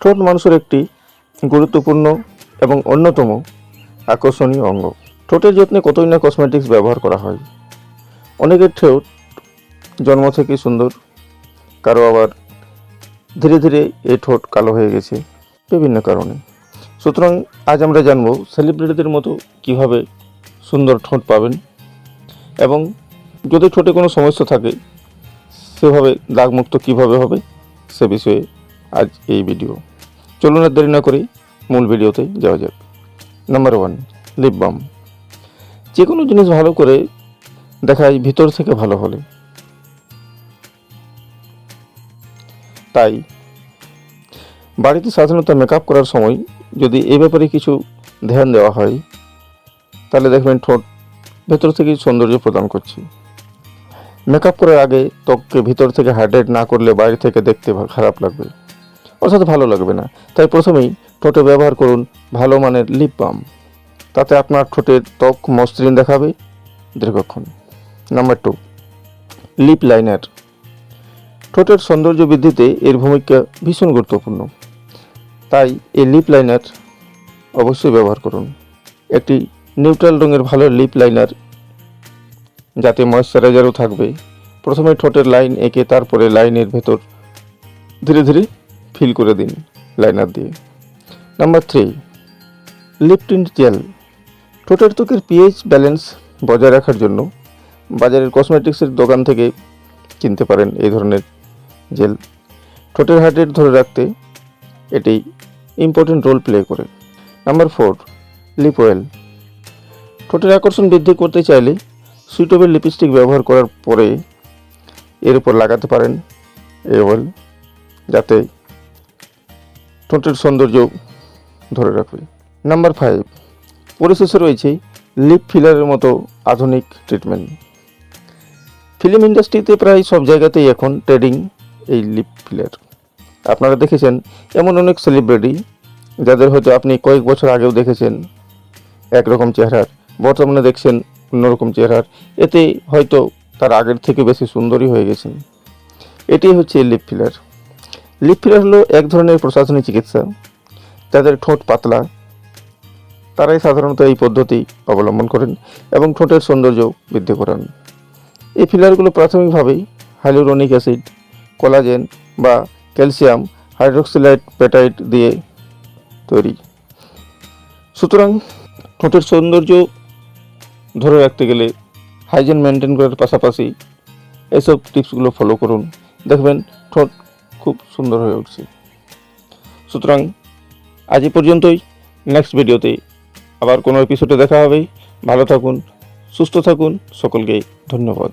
ঠোঁট মানুষের একটি গুরুত্বপূর্ণ এবং অন্যতম আকর্ষণীয় অঙ্গ। ঠোঁটের যত্নে কতই না কসমেটিক্স ব্যবহার করা হয়। অনেকের ঠোঁট জন্ম থেকেই সুন্দর, কারও আবার ধীরে ধীরে এই ঠোঁট কালো হয়ে গেছে বিভিন্ন কারণে। সুতরাং আজ আমরা জানব সেলিব্রিটিদের মতো কীভাবে সুন্দর ঠোঁট পাবেন এবং যদি ঠোঁটে কোনো সমস্যা থাকে, সেভাবে দাগমুক্ত কীভাবে হবে, সে বিষয়ে আজ এই ভিডিও চলুন আর দেরি না করে, মূল ভিডিওতে যাওয়া যাক। নাম্বার ওয়ান লিপ বাম যে কোনো জিনিস ভালো করে দেখায় ভিতর থেকে ভালো হলে। তাই, বাড়িতে সাধারণত মেকআপ করার সময় যদি এ ব্যাপারে কিছু ধ্যান দেওয়া হয়, তাহলে দেখবেন ঠোঁট ভেতর থেকেই সৌন্দর্য প্রদান করছে। মেকআপ করার আগে ত্বককে ভিতর থেকে হাইড্রেট না করলে বাইরে থেকে দেখতে খারাপ লাগবে। অর্থাৎ ভালো লাগবে না। তাই প্রথমেই ঠোঁটে ব্যবহার করুন ভালো মানের লিপ বাম তাতে আপনার ঠোঁটের ত্বক, মসৃণ দেখাবে দীর্ঘক্ষণ। নাম্বার টু লিপ লাইনার ঠোঁটের সৌন্দর্য বৃদ্ধিতে এর ভূমিকা ভীষণ গুরুত্বপূর্ণ। তাই এই লিপ লাইনার অবশ্যই ব্যবহার করুন। একটি নিউট্রাল রঙের ভালো লিপ লাইনার যাতে ময়শ্চারাইজারও থাকবে। প্রথমে ঠোঁটের লাইন এঁকে তারপরে লাইনের ভেতর ধীরে ধীরে ফিল করে দিন লাইনার দিয়ে। Number three lip tint gel. ঠোঁটের ত্বকের পিএইচ ব্যালেন্স বজায় রাখার জন্য বাজারের কসমেটিক্সের দোকান থেকে কিনতে পারেন এই ধরনের জেল। ঠোঁটের হার্টের ধরে রাখতে এটি ইম্পর্টেন্ট রোল প্লে করে। নাম্বার ফোর লিপ অয়েল ঠোঁটের আকর্ষণ বৃদ্ধি করতে চাইলে সুইটেবল লিপস্টিক ব্যবহার করার পরে এর উপর লাগাতে পারেন এই অয়েল যাতে ঠোঁটের সৌন্দর্য ধরে রাখবে। নাম্বার ফাইভ পরিশেষে রয়েছে লিপ ফিলারের মতো আধুনিক ট্রিটমেন্ট ফিল্ম ইন্ডাস্ট্রিতে প্রায় সব জায়গাতেই এখন ট্রেডিং এই লিপ ফিলার আপনারা দেখেছেন এমন অনেক সেলিব্রিটি যাদের হয়তো আপনি কয়েক বছর আগেও দেখেছেন একরকম চেহারার, বর্তমানে দেখছেন অন্যরকম চেহারার। এতে হয়তো তার আগের থেকে বেশি সুন্দরী হয়ে গেছেন। এটাই হচ্ছে লিপ ফিলার লিপ ফিলার হলো এক ধরনের প্রশাসনিক চিকিৎসা। যাদের ঠোঁট পাতলা। তারাই সাধারণত এই পদ্ধতি অবলম্বন করেন এবং ঠোঁটের সৌন্দর্য বৃদ্ধি করান। এই ফিলারগুলো প্রাথমিকভাবেই হাইলোরনিক অ্যাসিড, কোলাজেন বা ক্যালসিয়াম হাইড্রোক্সিলাইট পেটাইট দিয়ে তৈরি। সুতরাং ঠোঁটের সৌন্দর্য ধরে রাখতে গেলে হাইজেন মেনটেন করার পাশাপাশি এসব টিপসগুলো ফলো করুন। দেখবেন ঠোঁট খুব সুন্দর হয়ে উঠছে। সুতরাং আজ পর্যন্তই। নেক্সট ভিডিওতে আবার কোনো এপিসোডে দেখা হবে। ভালো থাকুন, সুস্থ থাকুন। সকলকে ধন্যবাদ।